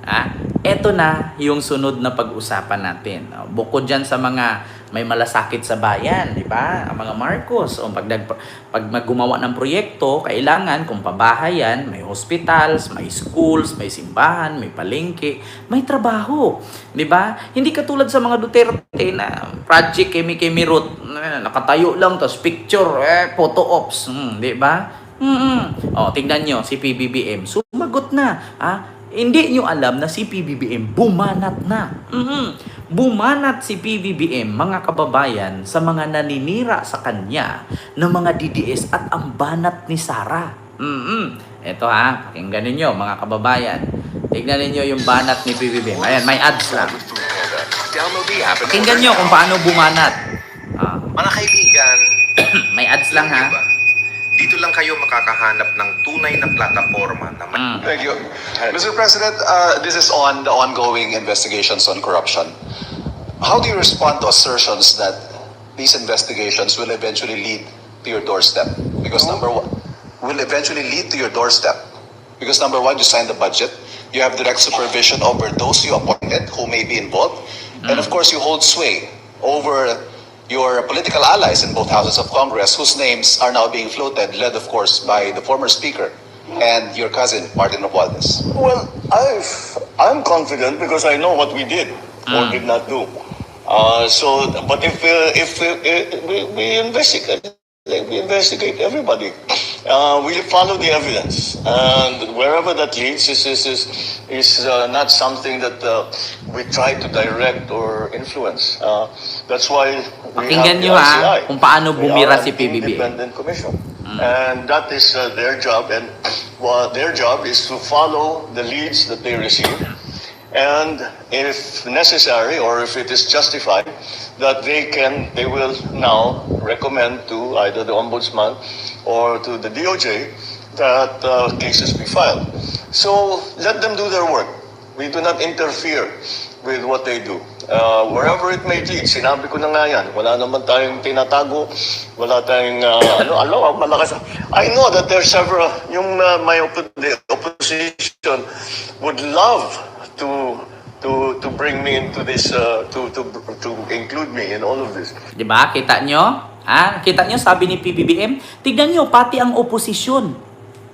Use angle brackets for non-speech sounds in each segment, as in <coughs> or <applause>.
Ah, eto na yung sunod na pag-usapan natin. Bukod dyan sa mga may malasakit sa bayan, di ba? Ang mga Marcos, o pag, nag, pag maggumawa ng proyekto, kailangan kung pabahayan, may hospitals, may schools, may simbahan, may palengke, may trabaho. Di ba? Hindi katulad sa mga Duterte na project kemi-kemi route, nakatayo lang, tapos picture, eh, photo ops. Hmm, di ba? Mm-mm. O, tingnan nyo, si PBBM, sumagot na. Ah, hindi nyo alam na si PBBM bumanat na. Mhm. Bumanat si PBBM, mga kababayan, sa mga naninira sa kanya ng mga DDS at ang banat ni Sara. Mhm. Ito ha, pakinggan ninyo mga kababayan. Tignan ninyo yung banat ni PBBM. Ayan, may ads lang. Pakinggan nyo kung paano bumanat. Ah, Mga kaibigan, <clears throat> may ads lang ha. Dito lang kayo makakahanap ng tunay na plataforma na Mm. Thank you. Mr. President, uh, this is on the ongoing investigations on corruption. How do you respond to assertions that these investigations will eventually lead to your doorstep? Because number one, will eventually lead to your doorstep. Because number one, you signed the budget, you have direct supervision over those you appointed who may be involved, and of course, you hold sway over your political allies in both houses of Congress, whose names are now being floated, led, of course, by the former Speaker and your cousin, Martin Romualdez. Well, I've, I'm confident because I know what we did or did not do. Uh, so, but if uh, if uh, uh, we, we investigate, we investigate everybody. Uh, we follow the evidence, and wherever that leads is is is, is uh, not something that uh, we try to direct or influence. Uh, that's why we Pakinggan have the nyo, ha, kung paano They bumira are si an PBBM. Independent commission. And that is uh, their job. And well, their job is to follow the leads that they receive. And if necessary, or if it is justified, that they can, they will now recommend to either the ombudsman or to the DOJ that uh, cases be filed. So let them do their work. We do not interfere with what they do. Uh, wherever it may lead, sinabi ko na nga yan, wala naman tayong tinatago, wala tayong, uh, <coughs> ano, ang malakas. I know that there are several, yung uh, my oppo- the opposition would love to to to bring me into this, uh, to, to, to include me in all of this. Di ba? Kita nyo? Ha? Kita nyo, sabi ni PBBM, tignan nyo, pati ang oposisyon,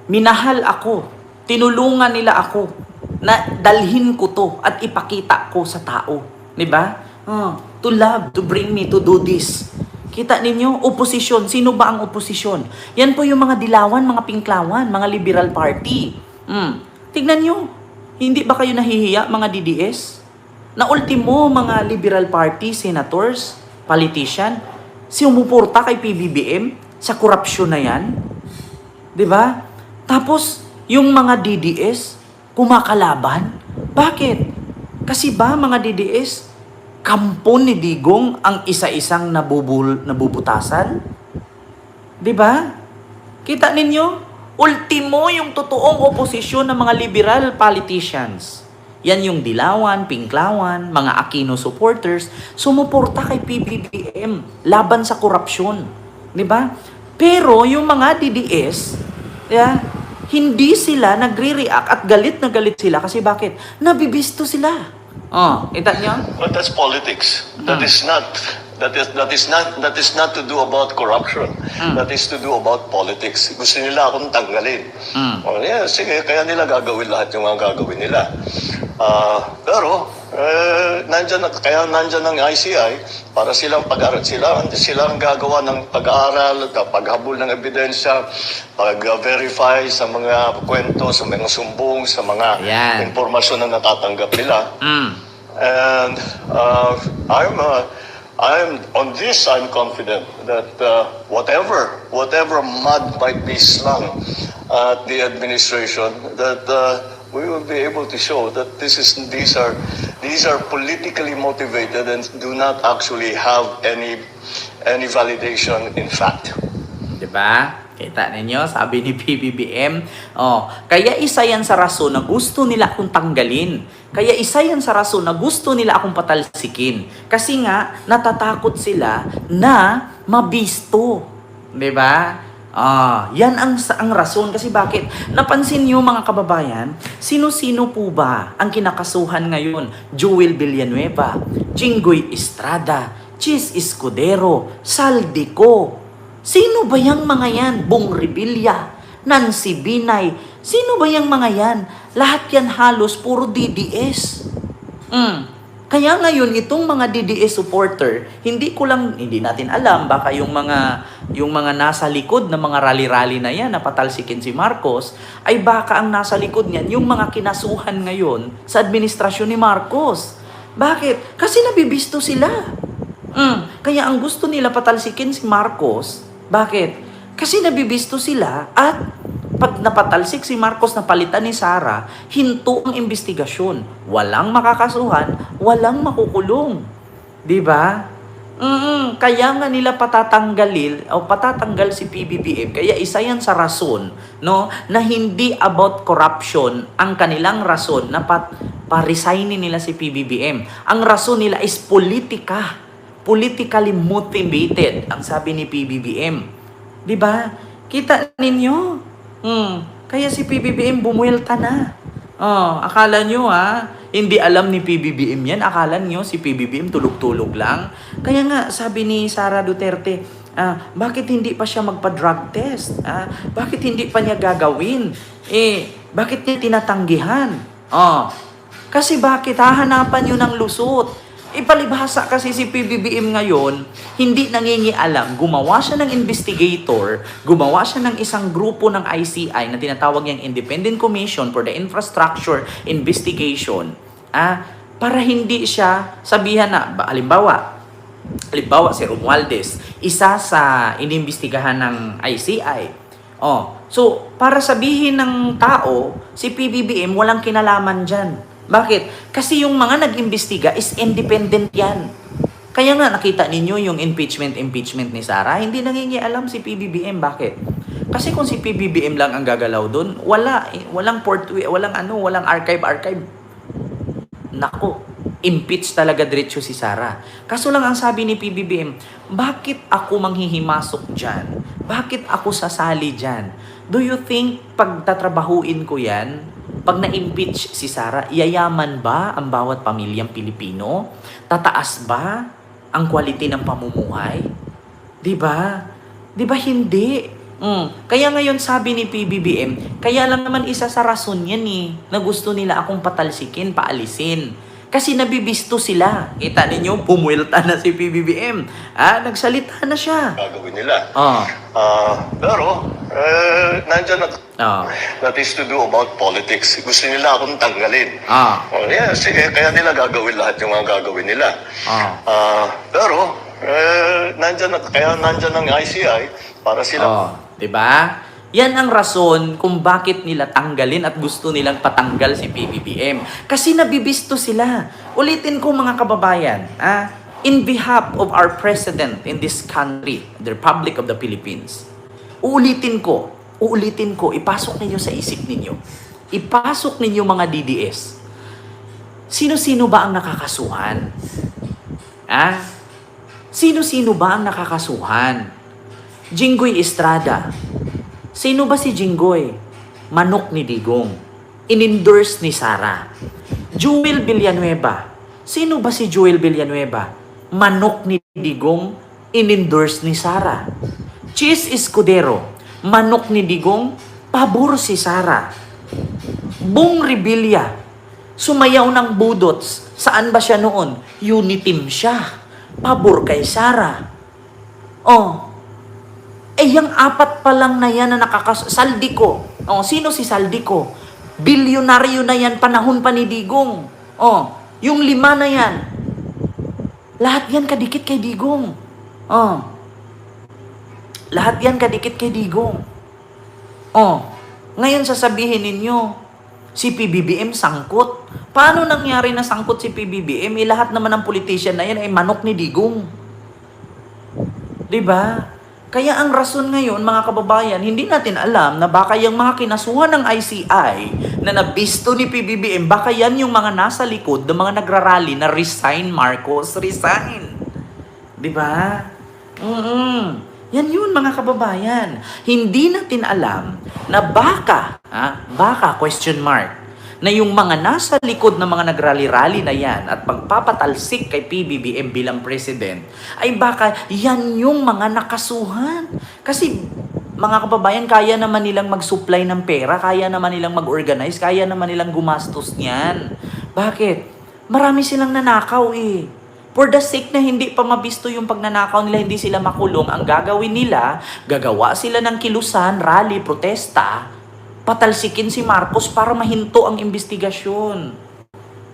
minahal ako, tinulungan nila ako, na dalhin ko to at ipakita ko sa tao. Di ba? Ah, to love, to bring me to do this. Kita ninyo, oposisyon. Sino ba ang oposisyon? Yan po yung mga dilawan, mga pinklawan, mga liberal party. Hmm. Tignan nyo, hindi ba kayo nahihiya, mga DDS? Na ultimo, mga liberal party, senators, politician, sumuporta kay PBBM sa korupsyon na yan. 'Di ba? Tapos, yung mga DDS, kumakalaban. Bakit? Kasi ba, mga DDS, kampon ni Digong ang isa-isang nabubul, nabubutasan? 'Di ba? Kita ninyo? Ultimo yung totoong oposisyon ng mga liberal politicians. Yan yung Dilawan, Pinklawan, mga Aquino supporters, sumuporta kay PBBM laban sa korupsyon. 'Di ba? Pero yung mga DDS, yeah, hindi sila nagre-react at galit na galit sila kasi bakit? Nabibisto sila. Oh, kita niyo? But that's politics. That is not that is that is not that is not to do about corruption. That is to do about politics. Gusto nila akong tanggalin. Oh, yeah, sige, kaya nila gagawin lahat yung mga gagawin nila. Ah, pero eh, nandyan, na- kaya nandyan ng ICI para silang pag-aaral. Sila, sila ang gagawa ng pag-aaral, paghabol ng ebidensya, pag-verify sa mga kwento, sa mga sumbong, sa mga Yan. impormasyon na natatanggap nila. Mm. And uh, I'm, uh, I'm on this. I'm confident that uh, whatever, whatever mud might be slung at the administration, that uh, we will be able to show that this is, these are, these are politically motivated and do not actually have any, any validation in fact. Ba? Kita ninyo, sabi ni PBBM, oh, kaya isa yan sa rason na gusto nila akong tanggalin. Kaya isa yan sa rason na gusto nila akong patalsikin. Kasi nga, natatakot sila na mabisto. 'Di ba? Ah, yan ang ang rason kasi bakit? Napansin niyo mga kababayan, sino-sino po ba ang kinakasuhan ngayon? Jewel Villanueva, Jinggoy Estrada, Chis Escudero, Saldico. Sino ba yang mga yan? Bong Revilla, Nancy Binay. Sino ba yang mga yan? Lahat yan halos puro DDS. Mm. Kaya ngayon itong mga DDS supporter, hindi ko lang hindi natin alam baka yung mga yung mga nasa likod ng mga rally-rally na yan na patalsikin si Marcos ay baka ang nasa likod niyan yung mga kinasuhan ngayon sa administrasyon ni Marcos. Bakit? Kasi nabibisto sila. Mm. Kaya ang gusto nila patalsikin si Marcos, bakit? Kasi nabibisto sila at pag napatalsik si Marcos na palitan ni Sara, hinto ang investigasyon. Walang makakasuhan, walang makukulong. 'Di ba? Mm, kaya nga nila patatanggalin o patatanggal si PBBM. Kaya isa yan sa rason, no, na hindi about corruption ang kanilang rason na pat, pa-resignin nila si PBBM. Ang rason nila is politika. Politically motivated, ang sabi ni PBBM. 'Di ba? Kita ninyo. Hmm. Kaya si PBBM bumuelta na. Oh, akala nyo ha, hindi alam ni PBBM yan. Akala nyo si PBBM tulog-tulog lang. Kaya nga, sabi ni Sara Duterte, ah, bakit hindi pa siya magpa-drug test? Ah, bakit hindi pa niya gagawin? Eh, bakit niya tinatanggihan? Oh, kasi bakit hahanapan yun ng lusot? Ipalibhasa kasi si PBBM ngayon, hindi nangingialam. Gumawa siya ng investigator, gumawa siya ng isang grupo ng ICI na tinatawag niyang Independent Commission for the Infrastructure Investigation. Ah, para hindi siya sabihan na, ba- halimbawa, halimbawa si Romualdez, isa sa inimbestigahan ng ICI. Oh, so para sabihin ng tao, si PBBM walang kinalaman dyan. Bakit? Kasi yung mga nag-imbestiga is independent yan. Kaya nga nakita ninyo yung impeachment impeachment ni Sara, hindi nangingialam si PBBM. Bakit? Kasi kung si PBBM lang ang gagalaw doon, wala eh, walang port walang ano, walang archive archive. Nako, impeach talaga diretso si Sara. Kaso lang ang sabi ni PBBM, bakit ako manghihimasok dyan? Bakit ako sasali dyan? Do you think pagtatrabahuin ko yan, pag na-impeach si Sara, yayaman ba ang bawat pamilyang Pilipino? Tataas ba ang quality ng pamumuhay? 'Di ba? 'Di ba hindi? Mm. Kaya ngayon sabi ni PBBM, kaya lang naman isa sa rason yan eh, na gusto nila akong patalsikin, paalisin. Kasi nabibisto sila. Kita ninyo, pumuelta na si PBBM. Ah, nagsalita na siya. Gagawin nila. Oh. Ah, pero, eh, nandyan na Oh. that is to do about politics. Gusto nila akong tanggalin. Ah. Oh, yeah, sige, kaya nila gagawin lahat yung mga gagawin nila. Ah. Ah, pero, eh, nandyan na, kaya nandyan ang ICI para sila Oh, 'di ba? Yan ang rason kung bakit nila tanggalin at gusto nilang patanggal si PBBM. Kasi nabibisto sila. Ulitin ko mga kababayan, ah, in behalf of our president in this country, the Republic of the Philippines. Uulitin ko, uulitin ko, ipasok ninyo sa isip ninyo. Ipasok ninyo mga DDS. Sino-sino ba ang nakakasuhan? Ah? Sino-sino ba ang nakakasuhan? Jinggoy Estrada. Sino ba si Jinggoy? Manok ni Digong. Inendorse ni Sara. Jewel Villanueva. Sino ba si Jewel Villanueva? Manok ni Digong. Inendorse ni Sara. Chis Escudero. Manok ni Digong. Pabor si Sara. Bong Revilla. Sumayaw ng budots. Saan ba siya noon? Uniteam siya. Pabor kay Sara. Oh, eh, yung apat pa lang na yan na nakakas... Saldico. Oh, sino si Saldico? Bilyonaryo na yan, panahon pa ni Digong. Oh, yung lima na yan. Lahat yan kadikit kay Digong. Oh. Lahat yan kadikit kay Digong. Oh. Ngayon sasabihin ninyo, si PBBM sangkot. Paano nangyari na sangkot si PBBM? Eh, lahat naman ng politician na yan ay manok ni Digong. 'Di ba? Kaya ang rason ngayon, mga kababayan, hindi natin alam na baka yung mga kinasuhan ng ICI na nabisto ni PBBM, baka yan yung mga nasa likod ng mga nagrarally na resign Marcos, resign. 'Di ba? Mm Yan yun mga kababayan. Hindi natin alam na baka, ha, baka question mark, na yung mga nasa likod ng mga nagrally-rally na yan at magpapatalsik kay PBBM bilang president, ay baka yan yung mga nakasuhan. Kasi mga kababayan, kaya naman nilang mag-supply ng pera, kaya naman nilang mag-organize, kaya naman nilang gumastos niyan. Bakit? Marami silang nanakaw eh. For the sake na hindi pa mabisto yung pagnanakaw nila, hindi sila makulong, ang gagawin nila, gagawa sila ng kilusan, rally, protesta, patalsikin si Marcos para mahinto ang investigasyon.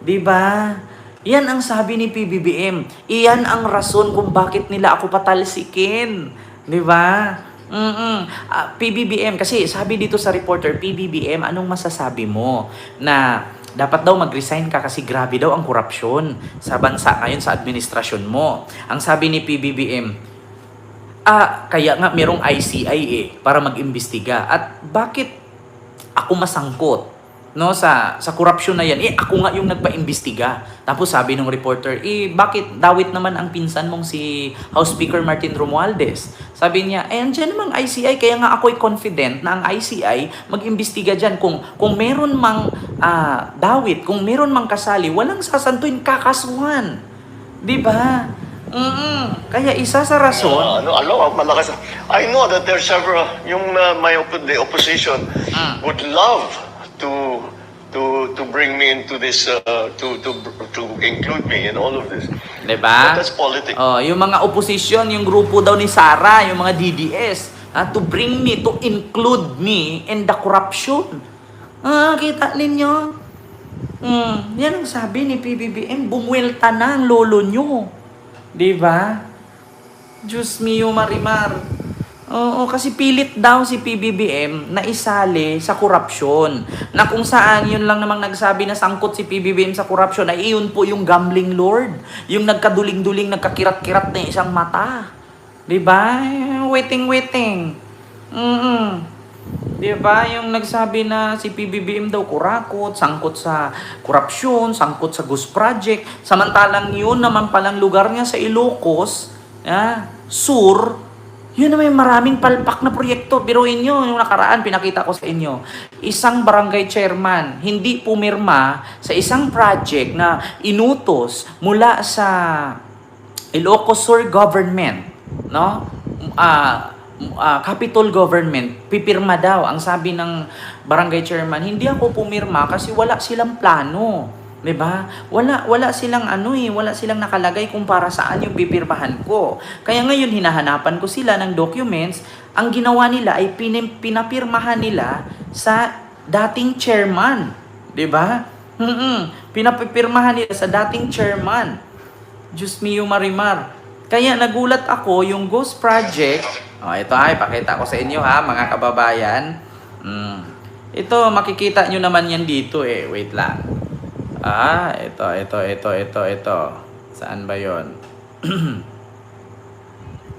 'Di ba? Yan ang sabi ni PBBM. Iyan ang rason kung bakit nila ako patalsikin. 'Di ba? Mm Ah, PBBM kasi sabi dito sa reporter PBBM anong masasabi mo na dapat daw mag-resign ka kasi grabe daw ang korupsyon sa bansa ngayon sa administrasyon mo. Ang sabi ni PBBM, ah, kaya nga merong ICI eh para mag-imbestiga. At bakit ako masangkot no sa sa korupsyon na yan. Eh ako nga yung nagpa-imbestiga. Tapos sabi ng reporter eh bakit dawit naman ang pinsan mong si House Speaker Martin Romualdez? Sabi niya eh andyan namang ICI kaya nga ako'y confident na ang ICI mag-imbestiga diyan kung kung meron mang ah, dawit kung meron mang kasali walang sasantuin kakasuhan. Di ba Mm Kaya isa sa rason, Uh, ano, ano, malakas. I know that there's several, yung uh, my oppo- the opposition Mm. would love to to to bring me into this uh, to to to include me in all of this. 'di ba? But that's politics. Oh, yung mga opposition, yung grupo daw ni Sara, yung mga DDS, ah, to bring me, to include me in the corruption. Ah, kita ninyo? Hmm, yan ang sabi ni PBBM, bumuelta na ang lolo nyo. Di ba? Diyos mio marimar. Oo, kasi pilit daw si PBBM na isali sa korupsyon. Na kung saan yun lang namang nagsabi na sangkot si PBBM sa korupsyon ay iyon po yung gambling lord. Yung nagkaduling-duling, nagkakirat-kirat na isang mata. Di ba? Waiting-waiting. Mm Di ba? Yung nagsabi na si PBBM daw kurakot, sangkot sa korupsyon, sangkot sa Ghost Project. Samantalang yun naman palang lugar niya sa Ilocos, ah, Sur, yun naman yung maraming palpak na proyekto. Biruin nyo, yung nakaraan, pinakita ko sa inyo. Isang barangay chairman, hindi pumirma sa isang project na inutos mula sa Ilocos Sur government, no? Ah, ah, capital government, pipirma daw. Ang sabi ng barangay chairman, hindi ako pumirma kasi wala silang plano. 'Di ba? Wala wala silang ano eh, wala silang nakalagay kung para saan yung pipirmahan ko. Kaya ngayon hinahanapan ko sila ng documents. Ang ginawa nila ay pinim, pinapirmahan nila sa dating chairman, 'di ba? mm Pinapipirmahan nila sa dating chairman. Diyos mio marimar. Kaya nagulat ako yung Ghost Project. Oh, ito ay pakita ko sa inyo ha, mga kababayan. Mm. Ito makikita nyo naman yan dito eh. Wait lang. Ah, ito, ito, ito, ito, ito. Saan ba 'yon? <clears throat>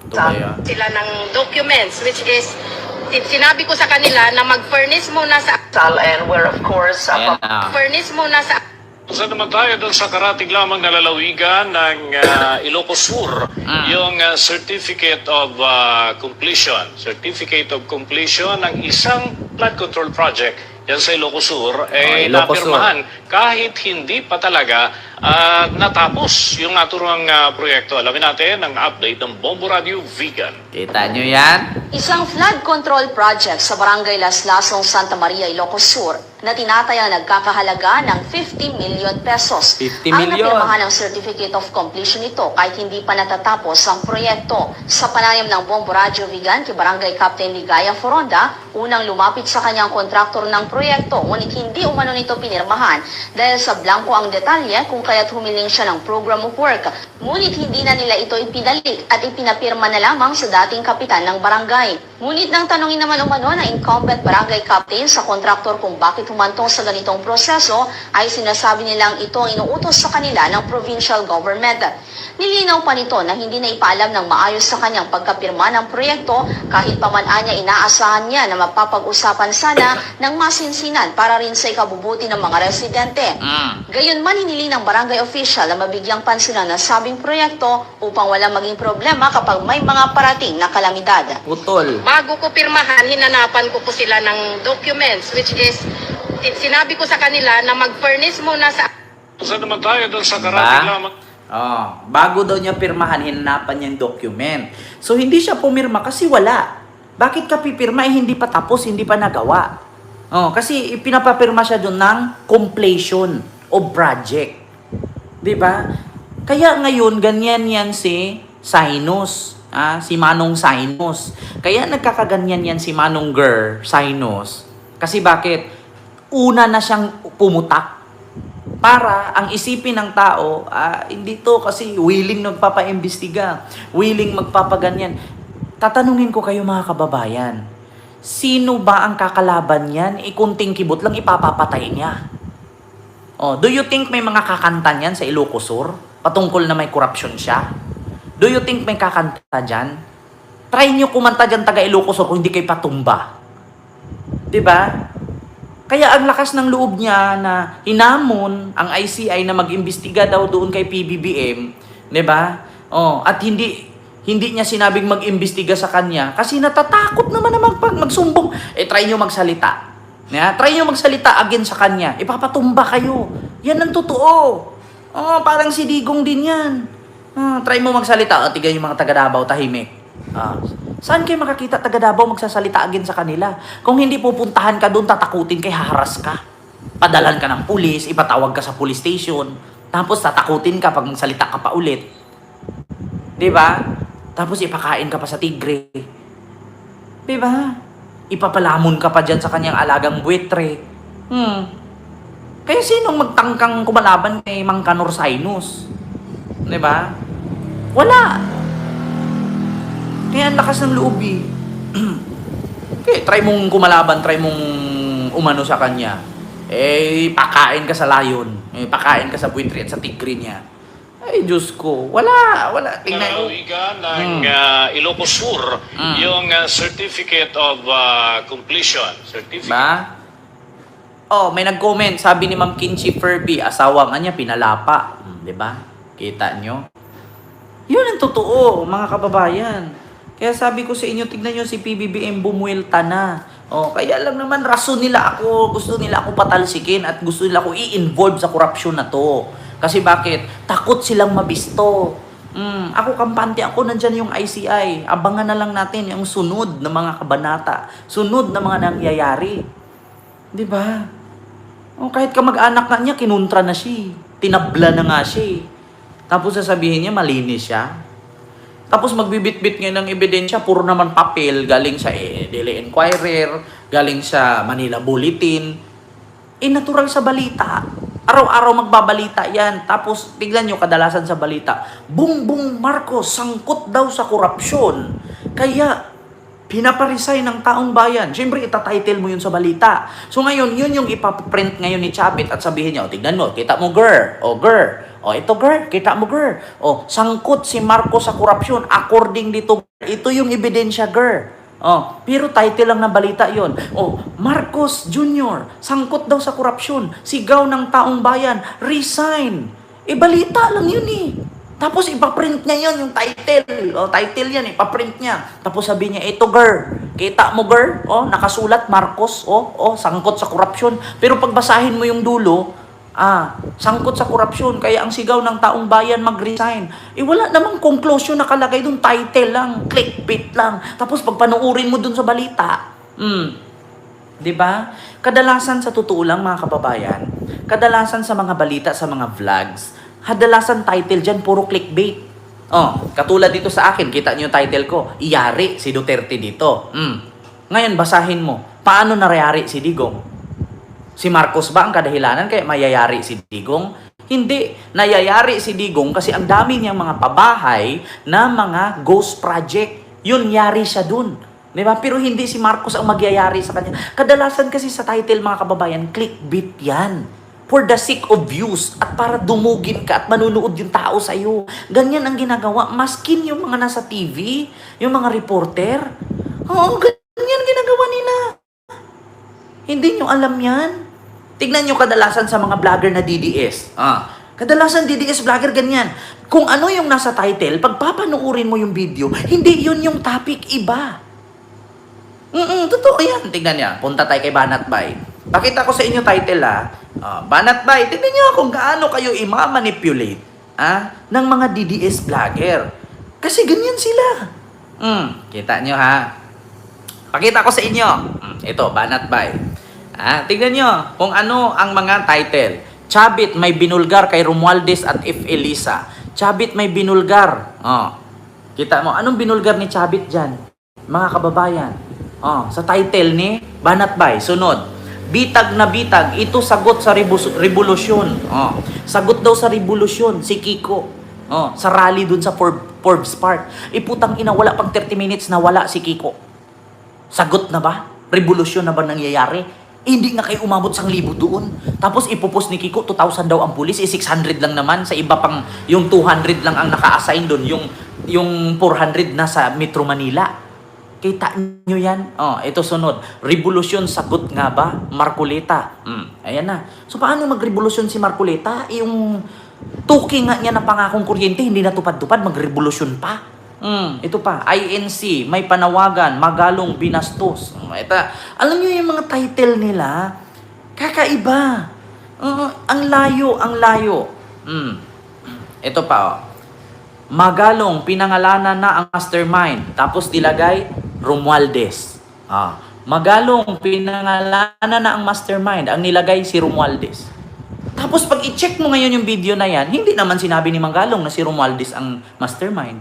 ito ba yun? sila ng documents which is sin- sinabi ko sa kanila na mag-furnish muna sa Asal and where of course Ayan na. furnish muna sa Sa naman tayo doon sa karating lamang na lalawigan ng ah, Ilocos Sur, Mm. yung ah, Certificate of ah, Completion. Certificate of Completion ng isang flood control project yan sa Ilocos Sur, Oh, eh, Ilocos Sur. Kahit hindi pa talaga ah, natapos yung naturang ah, proyekto. Alamin natin ang update ng Bombo Radio Vegan. Kita nyo yan? Isang flood control project sa Barangay Las Lasong, Santa Maria, Ilocos Sur na tinatayang nagkakahalaga ng 50 million pesos. 50 Ang million. napirmahan ng Certificate of Completion nito kahit hindi pa natatapos ang proyekto. Sa panayam ng Bombo Radio Vigan kay Barangay Captain Ligaya Foronda, unang lumapit sa kanyang kontraktor ng proyekto ngunit hindi umano nito pinirmahan dahil sa blanco ang detalye kung kaya't humiling siya ng program of work. Ngunit hindi na nila ito ipinalik at ipinapirma na lamang sa dating kapitan ng barangay. Ngunit nang tanongin naman umano na incumbent barangay captain sa kontraktor kung bakit humantong sa ganitong proseso, ay sinasabi nilang ito ang inuutos sa kanila ng provincial government. Nilinaw pa nito na hindi na ipaalam ng maayos sa kanyang pagkapirma ng proyekto kahit pa man anya inaasahan niya na mapapag-usapan sana ng masinsinan para rin sa ikabubuti ng mga residente. Mm. Gayunman hiniling ng barangay official na mabigyang pansinan na sabing nasabing proyekto upang wala maging problema kapag may mga parating na kalamidad. Putol. Bago ko pirmahan, hinanapan ko po sila ng documents which is sinabi ko sa kanila na mag-furnish muna sa Saan naman tayo doon sa karating lamang? Oh, bago daw niya pirmahan, hinanapan niya yung document. So, hindi siya pumirma kasi wala. Bakit ka pipirma eh hindi pa tapos, hindi pa nagawa? Oh, kasi pinapapirma siya doon ng completion of project. 'Di ba? Kaya ngayon ganyan yan si Sinus, ah, si Manong Sinus. Kaya nagkakaganyan yan si Manong Ger Sinus. Kasi bakit? Una na siyang pumutak para ang isipin ng tao, ah, hindi to kasi willing magpapaimbestiga, willing magpapaganyan. Tatanungin ko kayo mga kababayan, sino ba ang kakalaban niyan? Ikunting kibot lang ipapapatay niya. Oh, do you think may mga kakanta niyan sa Ilocosur? Patungkol na may corruption siya? Do you think may kakanta dyan? Try nyo kumanta dyan taga Ilocosur kung hindi kayo patumba. 'Di ba? Kaya ang lakas ng loob niya na hinamon ang ICI na mag-imbestiga daw doon kay PBBM, 'di ba? Oh, at hindi hindi niya sinabing mag-imbestiga sa kanya kasi natatakot naman na mag magsumbong. Eh try niyo magsalita. Yeah, try niyo magsalita again sa kanya. Ipapatumba kayo. Yan ang totoo. Oh, parang si Digong din 'yan. Ah, try mo magsalita. O, tignan yung mga taga Davao tahimik. Ah, saan kayo makakita taga Davao magsasalita again sa kanila? Kung hindi pupuntahan ka doon, tatakutin kay haras ka. Padalan ka ng pulis, ipatawag ka sa police station, tapos tatakutin ka pag magsalita ka pa ulit. 'Di ba? Tapos ipakain ka pa sa tigre. 'Di ba? Ipapalamon ka pa dyan sa kanyang alagang buitre. Hmm. Kaya sinong magtangkang kumalaban kay Mang Kanor Sinus? 'Di ba? Wala. Kaya ang lakas ng loob eh. Kaya <clears throat> try mong kumalaban, try mong umano sa kanya. Eh, pakain ka sa layon. Eh, pakain ka sa buitre at sa tigre niya. Ay, Diyos ko. Wala, wala. Tingnan mo. Lalawigan ng Hmm. uh, Ilocos Sur, Hmm. yung uh, Certificate of uh, Completion. Certificate Ba? Oh, may nag-comment. Sabi ni Ma'am Kinchi Furby, asawa nga niya, pinalapa. Hmm, di ba? Kita nyo? Yun ang totoo, mga kababayan. Kaya sabi ko sa inyo, tignan nyo si PBBM bumuelta na. Oh, kaya lang naman rason nila ako, gusto nila ako patalsikin at gusto nila ako i-involve sa korupsyon na to. Kasi bakit? Takot silang mabisto. Mm, ako kampante ako, nandyan yung ICI. Abangan na lang natin yung sunod na mga kabanata. Sunod na mga nangyayari. Di ba? O kahit kamag-anak nga niya, kinuntra na siya. eh. Tinabla na nga siya. eh. Tapos sasabihin niya, malinis siya. Tapos magbibit-bit ngayon ng ebidensya, puro naman papel, galing sa eh, Daily Enquirer, galing sa Manila Bulletin. Eh, natural sa balita. Araw-araw magbabalita yan. Tapos, tignan nyo kadalasan sa balita, Bungbong Marcos, sangkot daw sa korupsyon. Kaya, pinaparesign ng taong bayan. Siyempre, itatitle mo yun sa balita. So ngayon, yun yung ipaprint ngayon ni Chabit at sabihin niya, o tignan mo, kita mo, girl. O, girl. O, ito, girl. Kita mo, girl. O, sangkot si Marcos sa korupsyon. According dito, ito yung ebidensya, girl. Oh, pero title lang ng balita yon. Oh, Marcos Jr. sangkot daw sa korupsyon. Sigaw ng taong bayan, resign. Eh, balita lang yun eh. Tapos ipaprint niya yun, yung title. Oh, title yan, ipaprint niya. Tapos sabi niya, ito girl, kita mo girl, oh, nakasulat Marcos, oh, oh, sangkot sa korupsyon. Pero pagbasahin mo yung dulo, ah, sangkot sa korupsyon, kaya ang sigaw ng taong bayan mag-resign. Eh wala namang conclusion nakalagay doon, title lang, clickbait lang. Tapos pag panuurin mo doon sa balita, hmm, 'di ba? Kadalasan sa totoo lang mga kababayan, kadalasan sa mga balita sa mga vlogs, kadalasan title diyan puro clickbait. Oh, katulad dito sa akin, kita niyo yung title ko, Iyari si Duterte dito. Hmm. Ngayon basahin mo, paano narayari si Digong? Si Marcos ba ang kadahilanan kaya mayayari si Digong? Hindi. Nayayari si Digong kasi ang dami niyang mga pabahay na mga ghost project. Yun, yari siya dun. Di? Pero hindi si Marcos ang magyayari sa kanya. Kadalasan kasi sa title mga kababayan, clickbait yan. For the sake of views at para dumugin ka at manunood yung tao sa'yo. Ganyan ang ginagawa. Maskin yung mga nasa TV, yung mga reporter. Oo, ganyan ginagawa nila. Hindi nyo alam yan. Tignan nyo kadalasan sa mga vlogger na DDS. Ah, Kadalasan DDS vlogger ganyan. Kung ano yung nasa title, pag papanuurin mo yung video, hindi yun yung topic, iba. Mm totoo yan. Tignan niya. Punta tayo kay Banat Bay. Pakita ko sa inyo title. Ah, Banat Bay, tignan niyo kung gaano kayo ima-manipulate ah, ng mga DDS vlogger. Kasi ganyan sila. Mm, kita nyo ha. Pakita ko sa inyo. Mm, ito, Banat Bay. Ah, tignan nyo kung ano ang mga title. Chabit may binulgar kay Romualdez at If Elisa. Chabit may binulgar. Oh. Kita mo, anong binulgar ni Chabit dyan? Mga kababayan. Oh, sa title ni Banat Bay, sunod. Bitag na bitag, ito sagot sa revolusyon. Oh, sagot daw sa revolusyon si Kiko. Oh, sa rally dun sa Forb- Forbes Park. Iputang ina, wala pang 30 minutes na wala si Kiko. Sagot na ba? Revolusyon na ba nangyayari? Hindi nga kayo umabot sang libo doon. Tapos ipupos ni Kiko, 2,000 daw ang pulis, eh 600 lang naman. Sa iba pang, yung 200 lang ang naka-assign doon. Yung, yung 400 na sa Metro Manila. Kita nyo yan? Oh, ito sunod. Revolusyon, sagot nga ba? Marcoleta. Hmm, ayan na. So paano magrevolusyon si Marcoleta? Eh, Yung tuki nga niya na pangakong kuryente, hindi natupad-tupad, magrevolusyon pa. Hmm, ito pa, INC, may panawagan, magalong binastos. Hmm, ito, alam niyo yung mga title nila, kakaiba. Uh, ang layo, ang layo. Hmm. Ito pa, oh. Magalong, pinangalanan na ang mastermind. Tapos dilagay, Romualdez. Ah. Magalong, pinangalanan na ang mastermind. Ang nilagay si Romualdez. Tapos pag i-check mo ngayon yung video na yan, hindi naman sinabi ni Magalong na si Romualdez ang mastermind.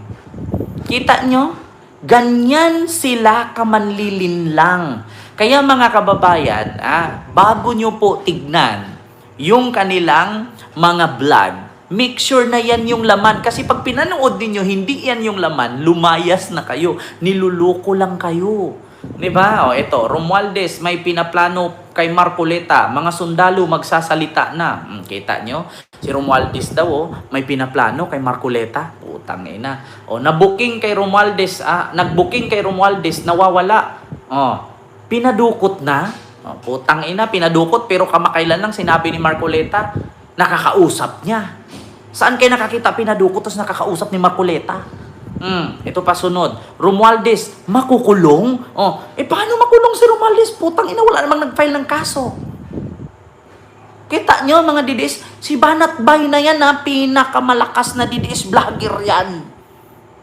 Kita nyo? Ganyan sila kamanlilin lang. Kaya mga kababayan, ah, bago nyo po tignan yung kanilang mga vlog, make sure na yan yung laman. Kasi pag pinanood ninyo, hindi yan yung laman, lumayas na kayo. Niluloko lang kayo. Di ba? O, ito, Romualdez, may pinaplano kay Marcoleta. Mga sundalo magsasalita na. Hmm, kita nyo? Si Romualdez daw, oh, may pinaplano kay Marcoleta. Putang ina. O, nabuking kay Romualdez, ah, nagbooking kay Romualdez, nawawala. O, pinadukot na. O, putang ina, pinadukot, pero kamakailan lang sinabi ni Marcoleta, nakakausap niya. Saan kayo nakakita pinadukot tapos nakakausap ni Marcoleta? Hmm, ito pa sunod. Romualdez, makukulong? Oh, eh paano makulong si Romualdez? Putang ina, wala namang nag-file ng kaso. Kita nyo mga didis, si Banat Bay na yan ha, pinakamalakas na didis vlogger yan.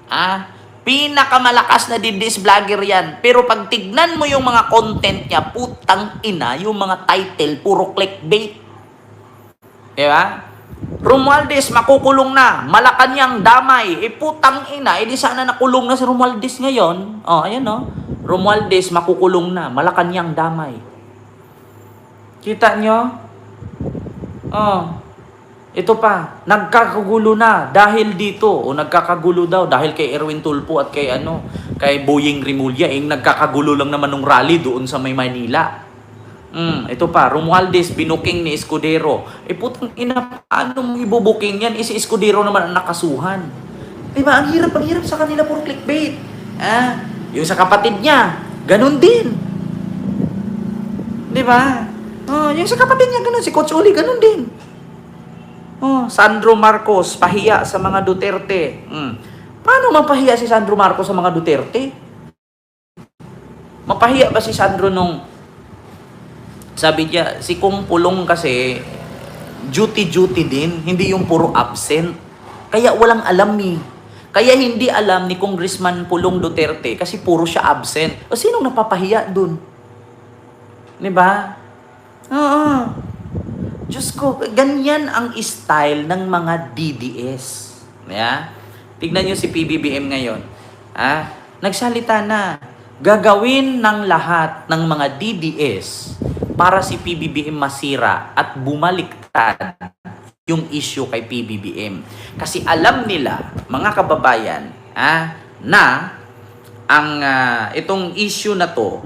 Ah, pinakamalakas na didis vlogger yan. Pero pag tignan mo yung mga content niya, putang ina, yung mga title, puro clickbait. Di ba? Romualdez, makukulong na. Malacanang, damay. Eh, putang ina. Eh, di sana nakulong na si Romualdez ngayon. Oh, ayan oh. Romualdez, makukulong na. Malacanang, damay. Kita nyo? Oh. Ito pa, nagkakagulo na dahil dito o nagkakagulo daw dahil kay Erwin Tulpo at kay ano, kay Boying Rimulya, eh nagkakagulo lang naman ng rally doon sa may Manila. Mm, ito pa, Romualdez, binuking ni Escudero. Eh putang ina, paano mo ibubuking yan? Eh si Escudero naman ang nakasuhan. Diba? Ang hirap, ang hirap sa kanila puro clickbait. Ah, yung sa kapatid niya, ganun din. Di ba? Oh, yung sa kapatid niya ganun, si Coach Uli, ganun din. Oh, Sandro Marcos, pahiya sa mga Duterte. Mm. Paano mapahiya si Sandro Marcos sa mga Duterte? Mapahiya ba si Sandro nung sabi niya, si Kung Pulong kasi duty-duty din, hindi yung puro absent. Kaya walang alam eh. Kaya hindi alam ni Congressman Pulong Duterte kasi puro siya absent. O sinong napapahiya dun? Di ba? Oo. Diyos ko, ganyan ang style ng mga DDS. Yeah? Tignan nyo si PBBM ngayon. Ah, nagsalita na. Gagawin ng lahat ng mga DDS para si PBBM masira at bumaliktad yung issue kay PBBM. Kasi alam nila, mga kababayan, ah, na ang ah, itong issue na to